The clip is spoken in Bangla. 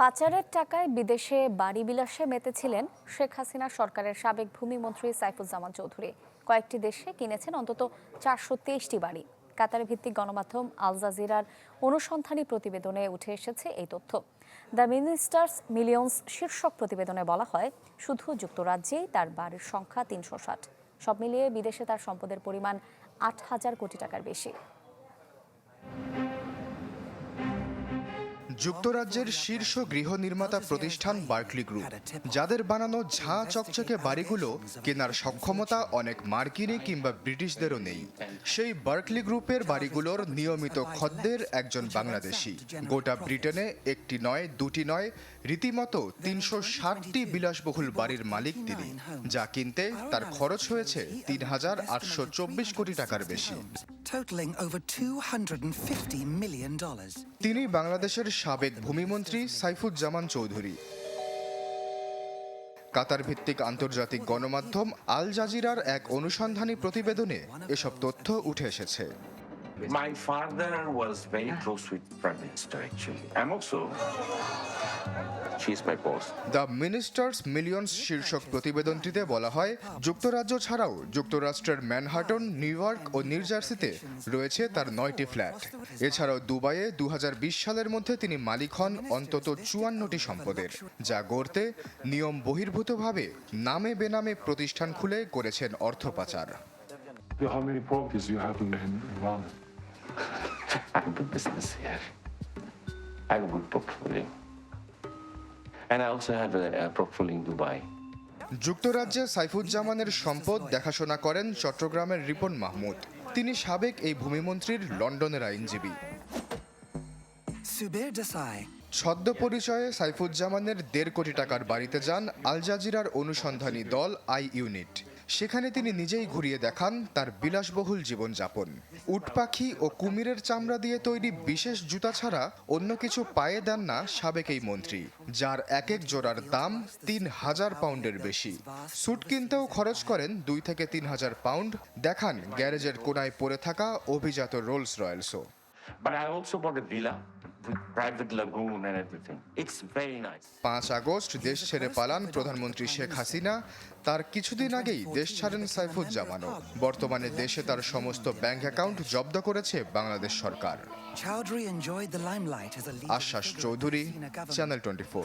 পাচারের টাকায় বিদেশে বাড়ি বিলাসে মেতেছিলেন শেখ হাসিনা সরকারের সাবেক ভূমিমন্ত্রী সাইফুজ্জামান চৌধুরী। কয়েকটি দেশে কিনেছেন অন্তত চারশো তেইশটি বাড়ি। কাতার ভিত্তিক গণমাধ্যম আল জাজিরার অনুসন্ধানী প্রতিবেদনে উঠে এসেছে এই তথ্য। দ্য মিনিস্টার্স মিলিয়ন্স শীর্ষক প্রতিবেদনে বলা হয়, শুধু যুক্তরাজ্যেই তার বাড়ির সংখ্যা তিনশো ষাট। সব মিলিয়ে বিদেশে তার সম্পদের পরিমাণ আট হাজার কোটি টাকার বেশি। যুক্তরাজ্যের শীর্ষ গৃহ নির্মাতা প্রতিষ্ঠান বার্কলি গ্রুপ যাদের বানানো ঝাঁ চকচকে বাড়িগুলো কেনার সক্ষমতা অনেক মার্কিনী কিংবা ব্রিটিশদেরও নেই। সেই বার্কলি গ্রুপের বাড়িগুলোর নিয়মিত খদ্দের একজন বাংলাদেশি। গোটা ব্রিটেনে একটি নয় দুটি নয় রীতিমতো তিনশো ষাটটি বিলাসবহুল বাড়ির মালিক তিনি যা কিনতে তার খরচ হয়েছে তিন হাজার আটশো চব্বিশ কোটি টাকার বেশি। Totaling over $250 million. তিনি বাংলাদেশের সাবেক ভূমিমন্ত্রী সাইফুজ্জামান চৌধুরী কাতার ভিত্তিক আন্তর্জাতিক গণমাধ্যম আল জাজিরার এক অনুসন্ধানী প্রতিবেদনে এসব তথ্য উঠে এসেছে My father was very close with Prime Minister, actually. I'm also. Boss. The ministers millions শীর্ষক প্রতিবেদনটিতে বলা হয় যুক্তরাজ্য ছাড়াও যুক্তরাষ্ট্রের ম্যানহাটন নিউ ইয়র্ক ও নিউ জার্সিতে রয়েছে তার নয়টি ফ্ল্যাট এছাড়াও দুবাইয়ে দু হাজার বিশ সালের মধ্যে তিনি মালিক হন অন্তত চুয়ান্নটি সম্পদের যা গড়তে নিয়ম বহির্ভূতভাবে নামে বেনামে প্রতিষ্ঠান খুলে করেছেন অর্থ পাচার How many properties you have in, in I have a business here. I have a good portfolio. And I also have a, a portfolio in Dubai. যুক্তরাজ্যে সাইফুজ্জামানের সম্পদ দেখাশোনা করেন চট্টগ্রামের রিপন মাহমুদ। তিনি সাবেক এই ভূমিমন্ত্রীর লন্ডনের আইনজীবী। ছদ্ম পরিচয়ে সাইফুজ্জামানের দেড় কোটি টাকার বাড়িতে যান আল জাজিরার অনুসন্ধানী দল আই ইউনিট। সেখানে তিনি নিজেই ঘুরিয়ে দেখান তার বিলাসবহুল জীবনযাপন। উটপাখি ও কুমিরের চামড়া দিয়ে তৈরি বিশেষ জুতা ছাড়া অন্য কিছু পায়ে দেন না সাবেক এই মন্ত্রী, যার এক এক জোড়ার দাম তিন হাজার পাউন্ডের বেশি। স্যুট কিনতেও খরচ করেন দুই থেকে তিন হাজার পাউন্ড। দেখান গ্যারেজের কোনায় পড়ে থাকা অভিজাত রোলস রয়্যালসও But I also bought a villa পাঁচ আগস্ট দেশ ছেড়ে পালান প্রধানমন্ত্রী শেখ হাসিনা। তার কিছুদিন আগেই দেশ ছাড়েন সাইফুজ্জামান বর্তমানে দেশে তার সমস্ত ব্যাংক অ্যাকাউন্ট জব্দ করেছে বাংলাদেশ সরকার। আশ্বাস চৌধুরী চ্যানেল টোয়েন্টি ফোর